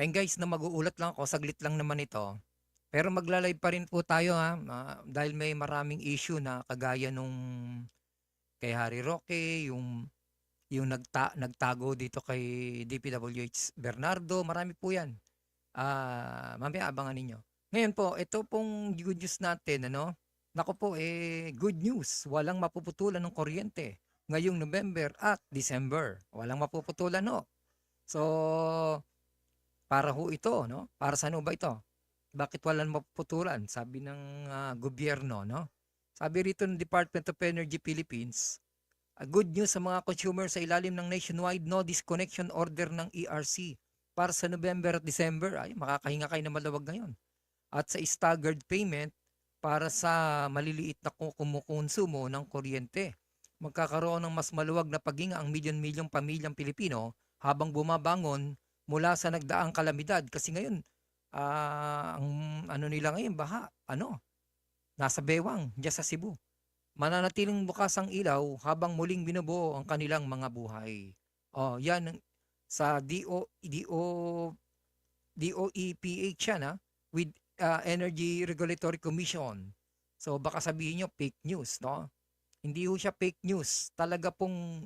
Ayun guys, na mag-uulat lang ako, saglit lang naman ito. Pero magla-live pa rin po tayo ha, ah, dahil may maraming issue na kagaya nung kay Harry Roque, yung yung nagta, nagtago dito kay DPWH Bernardo, marami po 'yan. Ah, mamaya abangan ninyo. Ngayon po, ito pong good news natin, ano? Nako po, eh, good news. Walang mapuputulan ng kuryente ngayong November at December. Walang mapuputulan, no? So, para ho ito, no? Para saan ho ba ito? Bakit walang mapuputulan? Sabi ng ah, gobyerno, no? Sabi rito ng Department of Energy Philippines, ah, good news sa mga consumer sa ilalim ng nationwide no disconnection order ng ERC para sa November at December. Ay, makakahinga kayo na malawag ngayon. At sa staggered payment para sa maliliit na ku- kumukonsumo ng kuryente. Magkakaroon ng mas maluwag na paghinga ang milyon-milyong pamilyang Pilipino habang bumabangon mula sa nagdaang kalamidad. Kasi ngayon, ah, ang ano nila ngayon, baha, ano, nasa bewang, dyan sa Cebu. Mananatiling bukas ang ilaw habang muling binubuo ang kanilang mga buhay. Oh, yan sa DO DO DOEPH yan ha, with ah, Energy Regulatory Commission. So baka sabihin nyo fake news, no? Hindi ho siya fake news. Talaga pong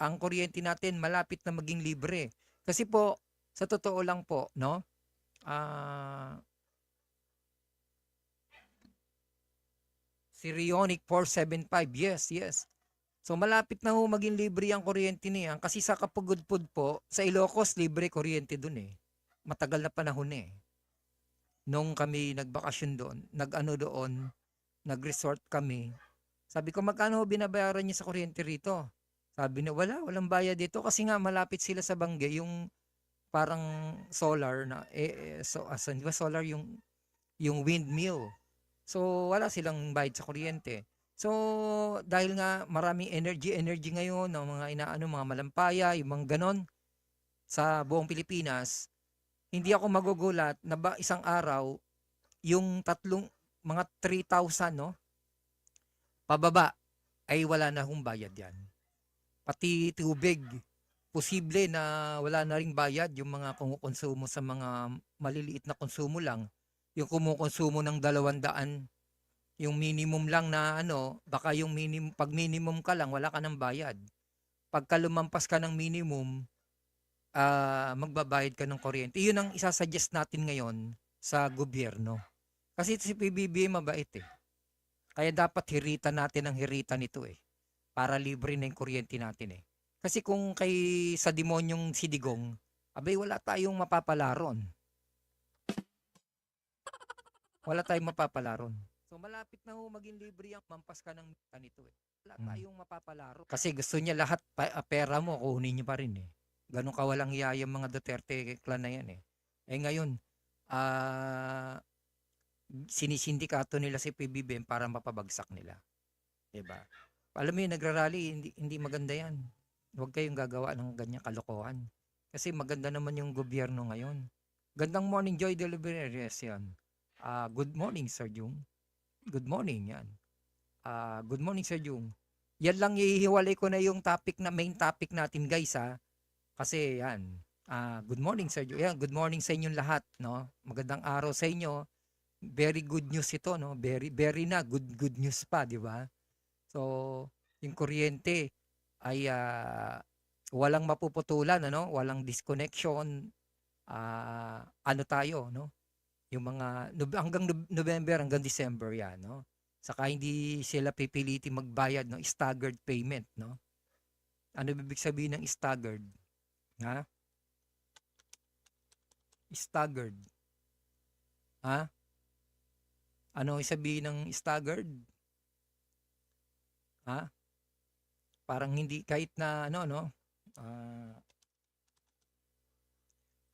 ang kuryente natin malapit na maging libre. Kasi po, sa totoo lang po, no? Ah si Rionic 475, yes, yes. So malapit na ho maging libre ang kuryente niya. Kasi sa Kapagudpud po, sa Ilocos, libre kuryente dun eh. Matagal na panahon eh. Nung kami nagbakasyon doon, nag-ano doon, nag-resort kami. Sabi ko, magkano ho binabayaran niya sa kuryente rito? Sabi niya, wala, walang bayad dito. Kasi nga, malapit sila sa Bangge, yung parang solar na, eh, eh, so, asan, di ba solar yung, yung windmill. So, wala silang bayad sa kuryente. So, dahil nga maraming energy, energy ngayon, ng mga inaano, mga malampaya, yung mga ganon, sa buong Pilipinas, hindi ako magugulat na ba isang araw, yung tatlong, mga 3,000, no? Pababa, ay wala na hong bayad yan. Pati tubig, posible na wala na ring bayad yung mga kumukonsumo sa mga maliliit na konsumo lang. Yung kumukonsumo ng dalawandaan yung minimum lang na ano, baka yung minimum, pag minimum ka lang, wala ka ng bayad. Pagka lumampas ka ng minimum, ah magbabayad ka ng kuryente. Yun ang isasuggest natin ngayon sa gobyerno. Kasi si PBBM mabait eh. Kaya dapat hiritan natin ang hiritan nito eh. Para libre na yung kuryente natin eh. Kasi kung kay sa demonyong sidigong, abay wala tayong mapapalaron. Wala tayong mapapalaron. So malapit na ho maging libre ang mampas ka ng nito eh. Wala Mm. tayong mapapalaro. Kasi gusto niya lahat pa, ah, pera mo, kunin niyo pa rin eh. Ganun kawalang hiya yung mga Duterte clan na yan eh. Eh ngayon, ah sinisindikato nila si PBBM para mapabagsak nila. 'Di ba? Alam mo yun, nagrarally, hindi, hindi maganda yan. Huwag kayong gagawa ng ganyang kalokohan. Kasi maganda naman yung gobyerno ngayon. Gandang morning, Joy Deliveries yan. Ah, good morning, Sir Jung. Good morning, yan. Ah, good morning, Sir Jung. Yan lang ihiwalay ko na yung topic na main topic natin, guys, ha. Kasi yan. Ah, good morning, Sir Jung. Yan, good morning sa inyong lahat, no. Magandang araw sa inyo. Very good news ito, no. Very very na good good news pa, di ba? So, yung kuryente ay ah, walang mapuputulan, ano? Walang disconnection. Ah, ano tayo, no? Yung mga hanggang November hanggang December 'yan, no? Saka hindi sila pipilitin magbayad ng staggered payment, no? Ano ibig sabihin ng staggered? Ha? Staggered. Ha? Ano ibig sabihin ng staggered? Ha? Parang hindi kahit na ano no, ah,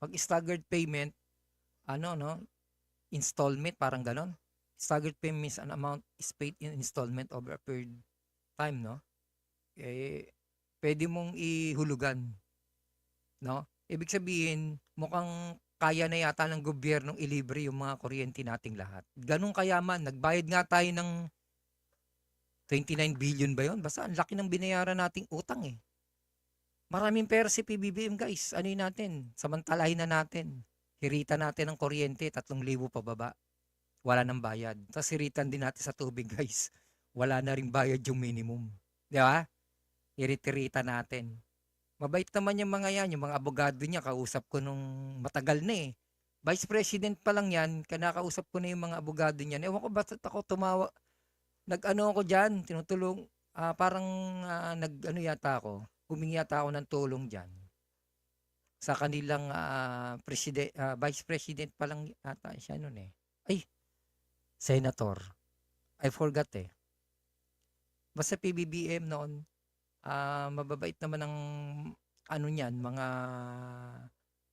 pag staggered payment, ano no, installment parang ganon. Staggered payment is an amount is paid in installment over a period time, no? Eh, pwede mong ihulugan, no? Ibig sabihin, mukhang kaya na yata ng gobyernong ilibre yung mga kuryente nating lahat. Ganun kayaman, nagbayad nga tayo ng 29 billion ba yun? Basta ang laki ng binayaran nating utang eh. Maraming pera si PBBM guys. Ano yun natin? Samantalahin na natin. Hirita natin ang kuryente, 3,000 pababa. Wala nang bayad. Tapos hiritan din natin sa tubig guys. Wala na rin bayad yung minimum. Di ba? Hirit-hirita natin. Mabait naman yung mga yan, yung mga abogado niya, kausap ko nung matagal na eh. Vice President pa lang yan, kanakausap ko na yung mga abogado niyan. Ewan ko ba't ako tumawa, nag-ano ako dyan, tinutulong, ah, parang ah, nag-ano yata ako, humingi yata ako ng tulong dyan. Sa kanilang ah, preside- ah, Vice President pa lang yata siya noon eh. Ay, Senator. I forgot eh. Basta PBBM noon, ah, mababait naman ang ano niyan, mga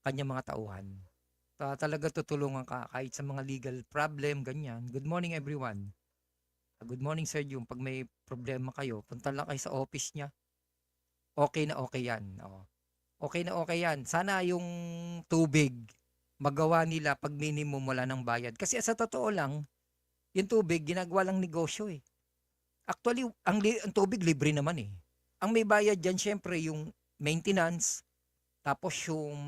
kanya mga tauhan. Ta- talaga tutulungan ka kahit sa mga legal problem, ganyan. Good morning everyone. Good morning Sir Jung. Pag may problema kayo, punta lang kayo sa office niya. Okay na okay yan. Oo. Okay na okay yan. Sana yung tubig, magawa nila pag minimum wala ng bayad. Kasi sa totoo lang, yung tubig, ginagawa lang negosyo eh. Actually, ang, li- ang tubig libre naman eh. Ang may bayad dyan, syempre, yung maintenance, tapos yung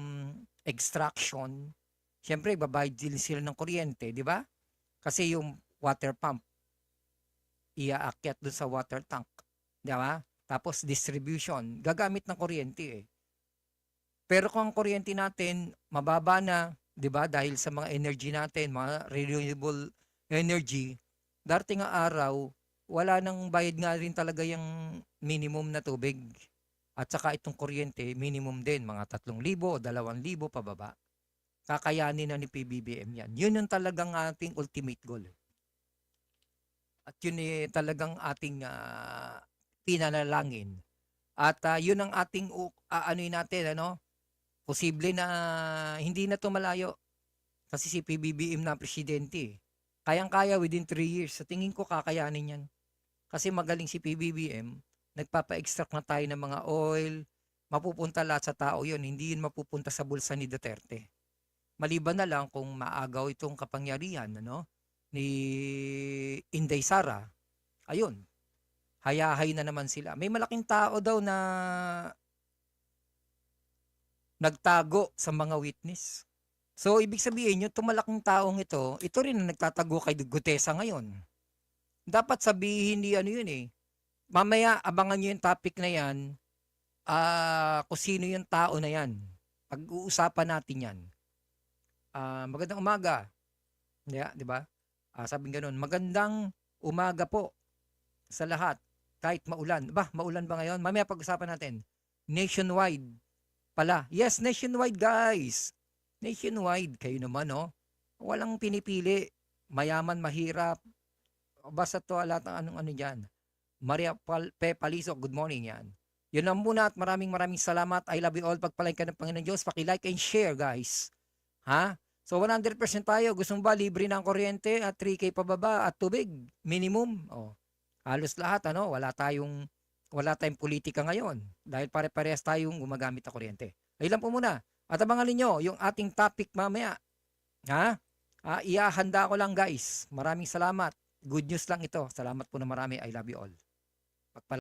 extraction, syempre, babayad din sila ng kuryente, di ba? Kasi yung water pump, iaakyat dun sa water tank, di ba? Tapos distribution, gagamit ng kuryente eh. Pero kung ang kuryente natin, mababa na, di ba? Dahil sa mga energy natin, mga renewable energy, darating ang araw, wala nang bayad nga rin talaga yung minimum na tubig. At saka itong kuryente, minimum din, mga 3,000 o 2,000 pababa. Kakayanin na ni PBBM yan. Yun yung talagang ating ultimate goal. At yun eh, talagang ating pinanalangin. At ah, yun ang ating uh, aanoy natin, ano? Posible na hindi na to malayo. Kasi si PBBM na presidente. eh. Kayang-kaya within 3 years. Sa tingin ko kakayanin yan. Kasi magaling si PBBM, nagpapa-extract na tayo ng mga oil, mapupunta lahat sa tao yun, hindi yun mapupunta sa bulsa ni Duterte. Maliban na lang kung maagaw itong kapangyarihan ano, ni Inday Sara, ayun, hayahay na naman sila. May malaking tao daw na nagtago sa mga witness. So, ibig sabihin, yung tumalaking taong ito, ito rin ang nagtatago kay Gutesa ngayon dapat sabihin ni ano yun eh. Mamaya abangan nyo yung topic na yan ah kung sino yung tao na yan. Pag-uusapan natin yan. Ah, magandang umaga. Yeah, di ba? Ah, sabi ganun, magandang umaga po sa lahat. Kahit maulan. Ba, maulan ba ngayon? Mamaya pag-usapan natin. Nationwide pala. Yes, nationwide guys. Nationwide. Kayo naman, no? Walang pinipili. Mayaman, mahirap, basta to lahat ng anong ano dyan. Maria Pal Pe Paliso, good morning yan. Yun lang muna at maraming maraming salamat. I love you all. Pagpalay ka ng Panginoon Diyos. Paki-like and share guys. Ha? So 100% tayo. Gusto mo ba libre ng kuryente at 3K pababa at tubig? Minimum. Oh. Halos lahat ano, wala tayong wala tayong politika ngayon dahil pare-parehas tayong gumagamit ng kuryente. Ayun lang po muna. At abangan niyo yung ating topic mamaya. Ha? Ah, iahanda ko lang guys. Maraming salamat. Good news lang ito. Salamat po na marami. I love you all.